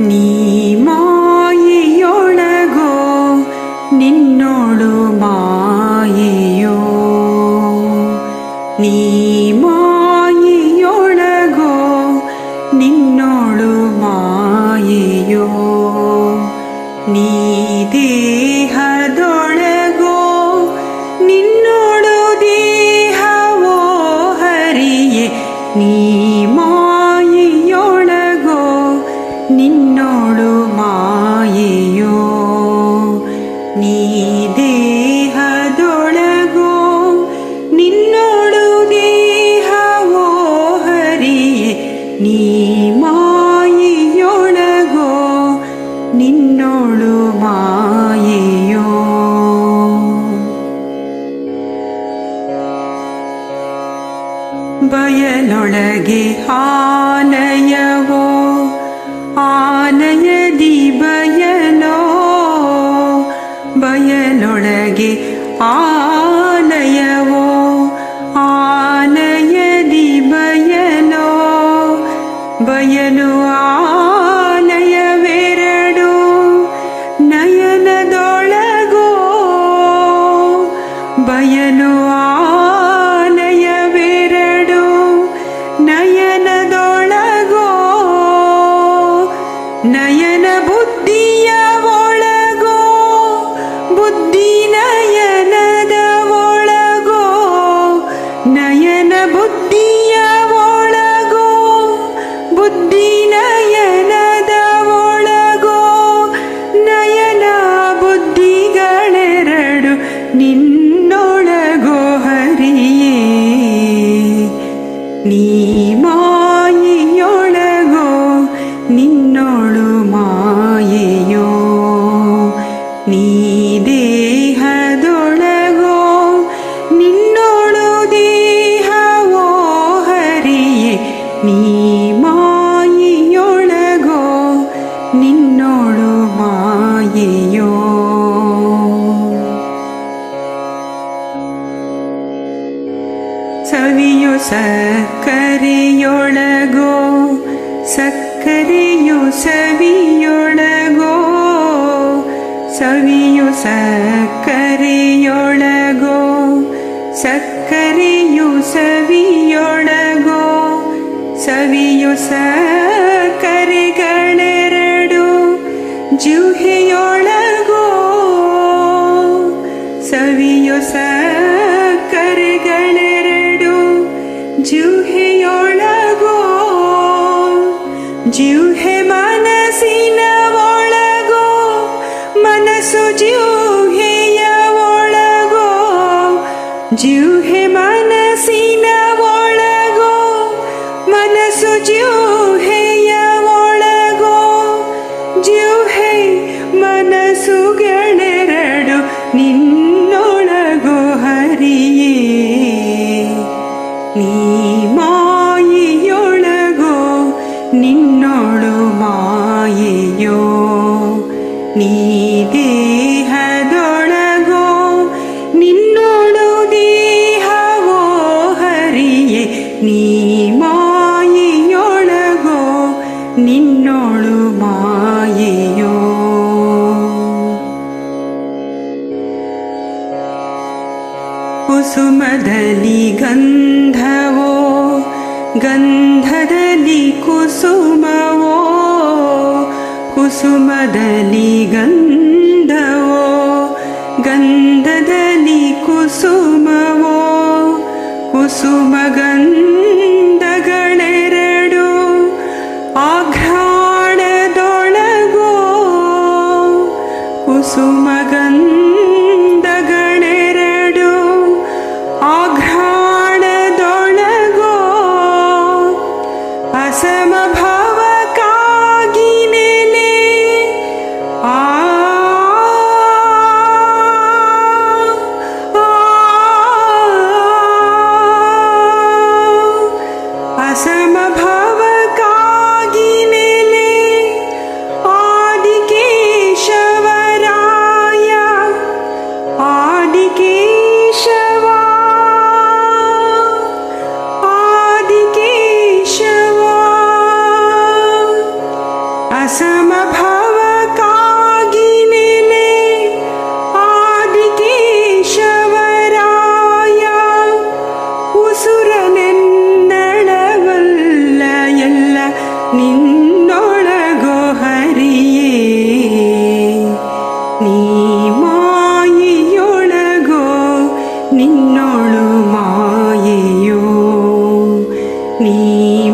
ನೀ ಮಾಯೆಯೊಳಗೋ ನಿನ್ನೋಳು ಮಾಯೆಯೋ. ನೀ ಮಾಯೆಯೊಳಗೋ ನಿನ್ನೋಳು ಮಾಯೆಯೋ. ನೀ ದೇಹದೊಳಗೋ ನಿನ್ನೋಳು ದೇಹವೋ ಹರಿಯೇ. ನೀ ಮಾಯೆಯೊಳಗೋ ಬಯಲೊಳಗೆ ಆಲಯವೋ ಆಲಯದಿ ಬಯಲೋ ಬಯಲೊಳಗೆ ಆಲಯವೋ ಬುದ್ಧಿಗಳೆರಡು ನಿನ್ನೊಳಗೋ ಸವಿಯೊಳಗೋ ಸವಿಯು ಸಕ್ಕರೆಗಳೆರಡು ಜಿಹ್ವೆಯೊಳಗೋ ಸವಿಯು ಸಕ್ಕರೆಗಳೆರಡು ಜಿಹ್ವೆಯೊಳಗೋ ಜಿಹ್ವೆ ಮನಸ್ಸಿನ ಒಳಗೋ ಮನಸ್ಸು ಜಿಹ್ವೆಯ ಒಳಗೋ ಜಿಹ್ವೆ ಮನಸ್ಸಿನ ಒಳಗೋ ಮನಸ್ಸು ಜಿಹ್ವೆಯ ಒಳಗೋ. ಜಿಹ್ವೆ ಮನಸ್ಸುಗಳೆರಡು ನಿನ್ನೊಳಗೋ ಹರಿಯೇ. ನೀ ಮಾಯೆಯೊಳಗೋ ನಿನ್ನೋಳು ಮಾಯೆಯೋ. ನೀ ನೀ ಮಾಯೆಯೊಳಗೋ ನಿನ್ನೋಳು ಮಾಯೆಯೋ. ಕುಸುಮದಲ್ಲಿ ಗಂಧವೋ ಗಂಧದಲ್ಲಿ ಕುಸುಮವೋ ಕುಸುಮದಲ್ಲಿ ಸುಮಗಂಧಗಳೆರಡು ಆಘ್ರಾಣದೊಳಗೋ. ಕುಸುಮಗಂಧಗಳೆರಡು ಆಘ್ರಾಣದೊಳಗೋ. ಅಸಮಭಾ ನೀ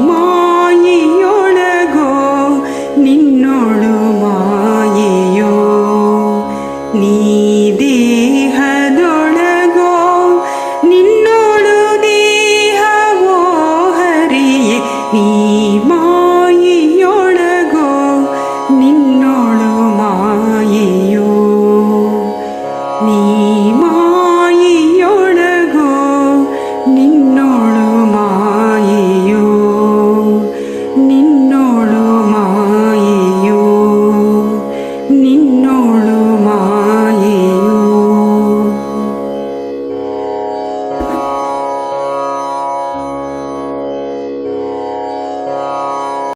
ಮಾಯೆಯೊಳಗೋ ನಿನ್ನೊಳು ನೀ ದೇಹದೊಳಗೋ ನಿನ್ನೊಳು ದೇಹವೋ. ಹರಿಯೇ ನೀ ಮಾಯೆಯೊಳಗೋ ನಿನ್ನೊಳು ನೀ